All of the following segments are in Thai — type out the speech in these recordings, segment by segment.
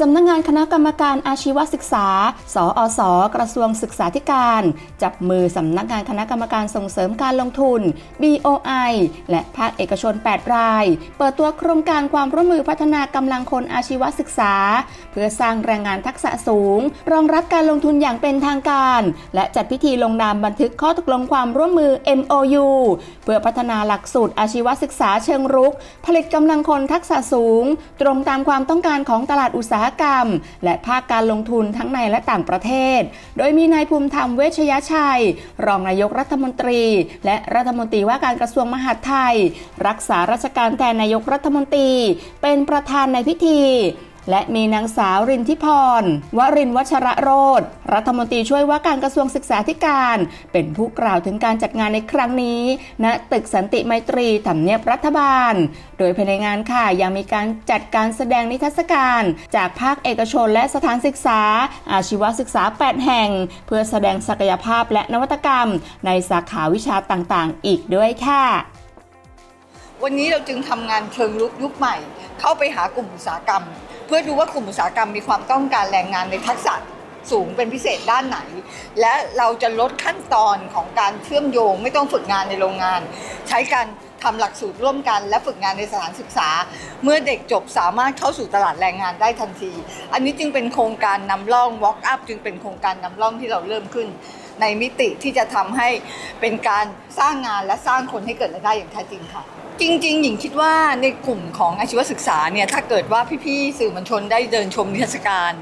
สำนักงงานคณะกรรมการอาชีวศึกษา สอสกระทรวงศึกษาธิการ จับมือสำนักงานคณะกรรมการส่งเสริมการลงทุน BOI และภาคเอกชน 8 ราย เปิดตัวโครงการความร่วมมือพัฒนากำลังคนอาชีวศึกษา เพื่อสร้างแรงงานทักษะสูง รองรับการลงทุนอย่างเป็นทางการ และจัดพิธีลงนามบันทึกข้อตกลงความร่วมมือ MOU เพื่อพัฒนาหลักสูตรอาชีวศึกษาเชิงรุก ผลิตกำลังคนทักษะสูง ตรงตามความต้องการของตลาดอุตสาหกรรม และภาคการลงทุนทั้งในและต่างประเทศ โดยมีนายภูมิธรรมเวชยชัย รองนายกรัฐมนตรี และรัฐมนตรีว่าการกระทรวงมหาดไทย รักษาราชการแทนนายกรัฐมนตรี เป็นประธานในพิธี และมีนางสาวรินทิพร วรินทร์วัชระโรธรัฐมนตรีช่วยว่าการกระทรวงศึกษาธิการ เป็นผู้กล่าวถึงการจัดงานในครั้งนี้ณตึกสันติไมตรีทำเนียบรัฐบาล โดยภายในงานค่ะยังมีการจัดการแสดงนิทรรศการ จากภาคเอกชนและสถานศึกษา อาชีวศึกษา 8 แห่ง เพื่อแสดงศักยภาพและนวัตกรรม ในสาขาวิชาต่างๆ อีกด้วยค่ะวันนี้เราจึงทำงานเชิงลุกยุคใหม่ เข้าไปหากลุ่มอุตสาหกรรม พื่อดูว่ากลุ่มอุตสาหกรรมมีความต้องการแรงงานในทักษะสูงเป็นพิเศษด้านไหน และเราจะลดขั้นตอนของการเชื่อมโยงไม่ต้องฝึกงานในโรงงาน ใช้การทำหลักสูตรร่วมกัน และฝึกงานในสถานศึกษา เมื่อเด็กจบสามารถเข้าสู่ตลาดแรงงานได้ทันที อันนี้จึงเป็นโครงการนำร่อง Walk Up จึงเป็นโครงการนำร่องที่เราเริ่มขึ้น ในมิติที่จะทำให้เป็นการสร้างงานและสร้างคนให้เกิดรายได้อย่างแท้จริงค่ะ จริง ๆ หญิงคิดว่าในกลุ่มของอาชีวศึกษาเนี่ยถ้าเกิดว่าพี่ๆสื่อมวลชนได้เดินชมนิทรรศการ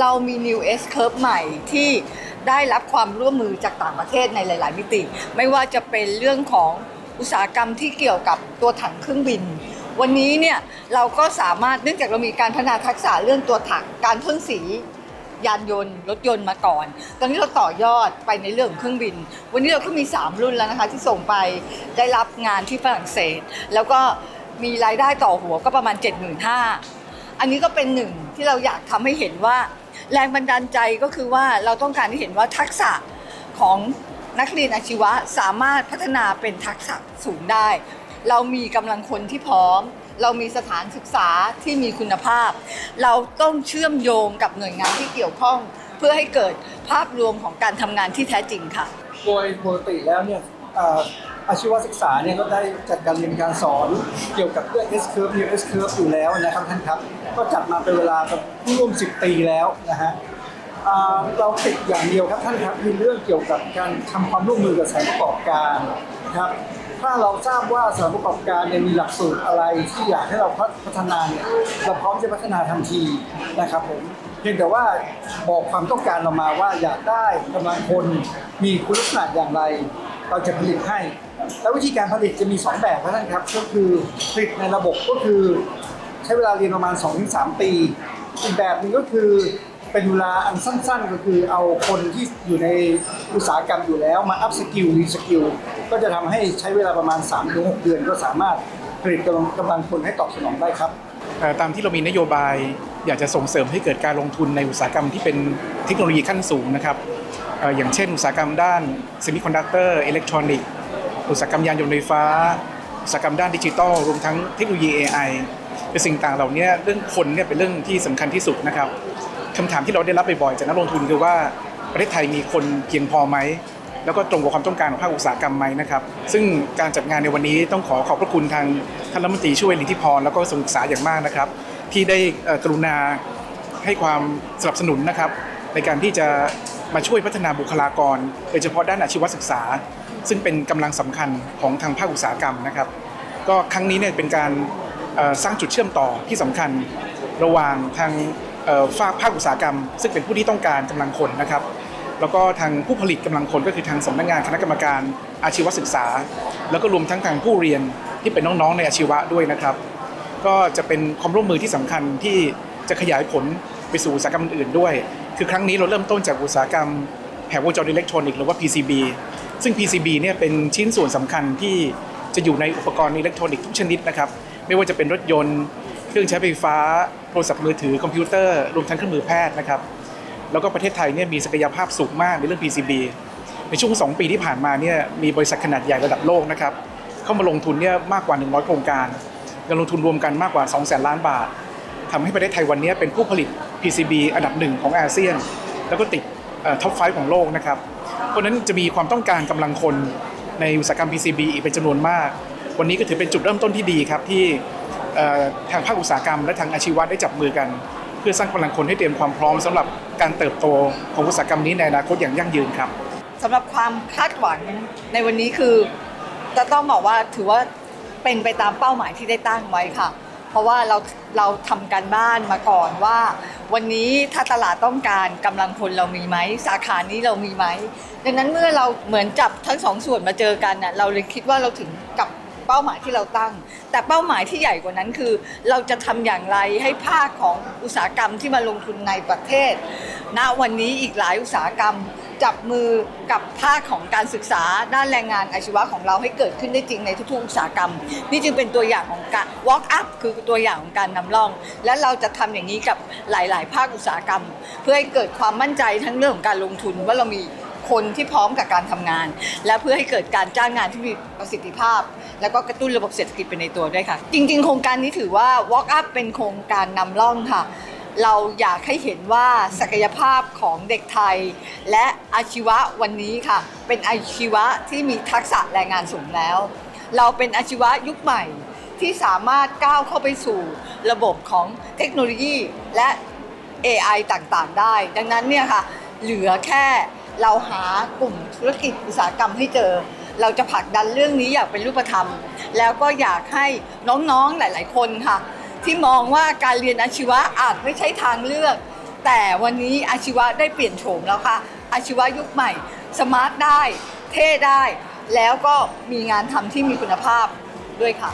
เรามี New S Curve ใหม่ที่ได้รับความร่วมมือจากต่างประเทศในหลาย ๆ มิติ ไม่ว่าจะเป็นเรื่องของอุตสาหกรรมที่เกี่ยวกับตัวถังเครื่องบิน วันนี้เนี่ยเราก็สามารถเนื่องจากเรามีการพัฒนาทักษะเรื่องตัวถังการพ่นสี ยานยนต์รถยนต์มาก่อน ตอนนี้เราต่อยอดไปในเรื่องเครื่องบิน วันนี้เราก็มี 3 รุ่นแล้วนะคะที่ส่งไปได้รับงานที่ฝรั่งเศส แล้วก็มีรายได้ต่อหัวก็ประมาณ 75,000อันนี้ก็เป็นหนึ่งที่เราอยากทำให้เห็นว่า แรงบันดาลใจก็คือว่าเราต้องการให้เห็นว่าทักษะของนักเรียนอาชีวะสามารถพัฒนาเป็นทักษะสูงได้ เรามีกำลังคนที่พร้อม เรามีสถานศึกษาที่มีคุณภาพ เราต้องเชื่อมโยงกับหน่วยงานที่เกี่ยวข้อง เพื่อให้เกิดภาพรวมของการทำงานที่แท้จริงค่ะ โดยปกติแล้วเนี่ยอาชีวศึกษาเนี่ยก็ได้จัดการเรียนการสอนเกี่ยวกับเรื่อง S curve New S curve อยู่แล้วนะครับท่านครับ ก็จัดมาเป็นเวลาร่วม 10 ปีแล้วนะฮะเราติดอย่างเดียวครับท่านครับคือเรื่องเกี่ยวกับการทำความร่วมมือกับสานประกอบการนะครับ ถ้าเราทราบว่าสถานประกอบการเนี่ยมีหลักสูตรอะไรที่อยากให้เราพัฒนาเนี่ยเราพร้อมจะพัฒนาทันทีนะครับผมเพียงแต่ว่าบอกความต้องการเรามาว่าอยากได้กำลังคนมีคุณลักษณะอย่างไร เราจะผลิตให้ แล้ววิธีการผลิตจะมี 2 แบบครับท่านครับ ก็คือผลิตในระบบก็คือ ใช้เวลาเรียนประมาณ 2-3 ปีอีกแบบหนึงก็คือเป็นเวลาอันสั้นๆ ก็คือเอาคนที่อยู่ในอุตสาหกรรมอยู่แล้วมาอัพสกิลรีสกิล ก็จะทำให้ใช้เวลาประมาณ3ถึง6เดือนก็สามารถผลิตกำลังกำลังคนให้ตอบสนองได้ครับตามที่เรามีนโยบายอยากจะส่งเสริมให้เกิดการลงทุนในอุตสาหกรรมที่เป็นเทคโนโลยีขั้นสูงนะครับอย่างเช่น อุตสาหกรรมด้านเซมิคอนดักเตอร์อิเล็กทรอนิกส์อุตสาหกรรมยานยนต์ไฟฟ้า อุตสาหกรรมด้านดิจิทัลรวมทั้งเทคโนโลยี AI เป็นสิ่งต่างเหล่านี้เรื่องคนเนี่ยเป็นเรื่องที่สำคัญที่สุดนะครับคำถามที่เราได้รับบ่อยๆจากนักลงทุนคือว่าประเทศไทยมีคนเพียงพอไหม แล้วก็ตรงกับความต้องการของภาคอุตสาหกรรมไหมนะครับ ซึ่งการจัดงานในวันนี้ต้องขอขอบพระคุณทางท่านรัฐมนตรีช่วยลิทธิพรแล้วก็กระทรวงศึกษาอย่างมากนะครับ ที่ได้กรุณาให้ความสนับสนุนนะครับ ในการที่จะมาช่วยพัฒนาบุคลากรโดยเฉพาะด้านอาชีวศึกษา ซึ่งเป็นกำลังสำคัญของทางภาคอุตสาหกรรมนะครับ ก็ครั้งนี้เนี่ยเป็นการสร้างจุดเชื่อมต่อที่สำคัญ ระหว่างทางภาคภาคอุตสาหกรรม ซึ่งเป็นผู้ที่ต้องการกำลังคนนะครับ แล้วก็ทางผู้ผลิตกำลังคนก็คือทางสำนักงานคณะกรรมการอาชีวศึกษา แล้วก็รวมทั้งทางผู้เรียนที่เป็นน้องๆในอาชีวะด้วยนะครับ ก็จะเป็นความร่วมมือที่สำคัญที่จะขยายผลไปสู่อุตสาหกรรมอื่นๆด้วย คือครั้งนี้เราเริ่มต้นจากอุตสาหกรรมแผงวงจรอิเล็กทรอนิกส์หรือว่า PCB ซึ่ง PCB เนี่ยเป็นชิ้นส่วนสำคัญที่จะอยู่ในอุปกรณ์อิเล็กทรอนิกส์ทุกชนิดนะครับ ไม่ว่าจะเป็นรถยนต์ เครื่องใช้ไฟฟ้า โทรศัพท์มือถือ คอมพิวเตอร์ รวมทั้งเครื่องมือแพทย์นะครับ แล้วก็ประเทศไทยเนี่ยมีศักยภาพสูงมากในเรื่อง PCB ในช่วง 2 ปีที่ผ่านมาเนี่ยมีบริษัทขนาดใหญ่ระดับโลกนะครับเข้ามาลงทุนเนี่ยมากกว่า 100 โครงการเงินลงทุนรวมกันมากกว่า 2 0 0 0 0 ล้านบาททำให้ประเทศไทยวันนี้เป็นผู้ผลิต PCB อันดับหนึ่งของอาเซียน แล้วก็ติดท็อปไฟของโลกนะครับเพราะนั้นจะมีความต้องการกำลังคนในอุตสาหกรรม PCB อีกเป็นจำนวนมาก วันนี้ก็ถือเป็นจุดเริ่มต้นที่ดีครับที่ทางภาคอุตสาหกรรมและทางอาชีวะได้จับมือกัน พื่อสร้างกำลังคนให้เตรียมความพร้อมสำหรับการเติบโตของอุตสาหกรรมนี้ในอนาคตอย่างยั่งยืนครับสำหรับความคาดหวังในวันนี้คือจะต้องบอกว่าถือว่าเป็นไปตามเป้าหมายที่ได้ตั้งไว้ค่ะ เพราะว่าเราเราทำการบ้านมาก่อนว่า วันนี้ถ้าตลาดต้องการกำลังคนเรามีไหมสาขานี้เรามีไหมดังนั้นเมื่อเราเหมือนจับทั้งสองส่วนมาเจอกันน่ะเราเลยคิดว่าเราถึงกับ เป้าหมายที่เราตั้ง แต่เป้าหมายที่ใหญ่กว่านั้นคือ เราจะทำอย่างไรให้ภาคของอุตสาหกรรมที่มาลงทุนในประเทศ ณวันนี้อีกหลายอุตสาหกรรมจับมือกับภาคของการศึกษาด้านแรงงานอาชีวะของเราให้เกิดขึ้นได้จริงในทุกๆอุตสาหกรรม นี่จึงเป็นตัวอย่างของการ walk up คือตัวอย่างของการนำร่อง และเราจะทำอย่างนี้กับหลาย ๆ ภาคอุตสาหกรรม เพื่อให้เกิดความมั่นใจทั้งเรื่องของการลงทุนว่าเรามี คนที่พร้อมกับการทำงาน และเพื่อให้เกิดการจ้างงานที่มีประสิทธิภาพ แล้วก็กระตุ้นระบบเศรษฐกิจไปในตัวด้วยค่ะ จริง ๆ โครงการนี้ถือว่า walk up เป็นโครงการนำร่องค่ะ เราอยากให้เห็นว่าศักยภาพของเด็กไทย และอาชีวะวันนี้ค่ะ เป็นอาชีวะที่มีทักษะแรงงานสูงแล้ว เราเป็นอาชีวะยุคใหม่ที่สามารถก้าวเข้าไปสู่ระบบของเทคโนโลยีและ AI ต่างๆ ได้ ดังนั้นเนี่ยค่ะ เหลือแค่ เราหากลุ่มธุรกิจอุตสาหกรรมให้เจอ เราจะผลักดันเรื่องนี้อยางเป็นรูปธรรม แล้วก็อยากให้น้องๆหลาย ๆ คนค่ะ ที่มองว่าการเรียนอาชีวะอาจไม่ใช่ทางเลือก แต่วันนี้อาชีวะได้เปลี่ยนโฉมแล้วค่ะ อาชีวะยุคใหม่ สมาร์ทได้ เท่ได้ แล้วก็มีงานทำที่มีคุณภาพด้วยค่ะ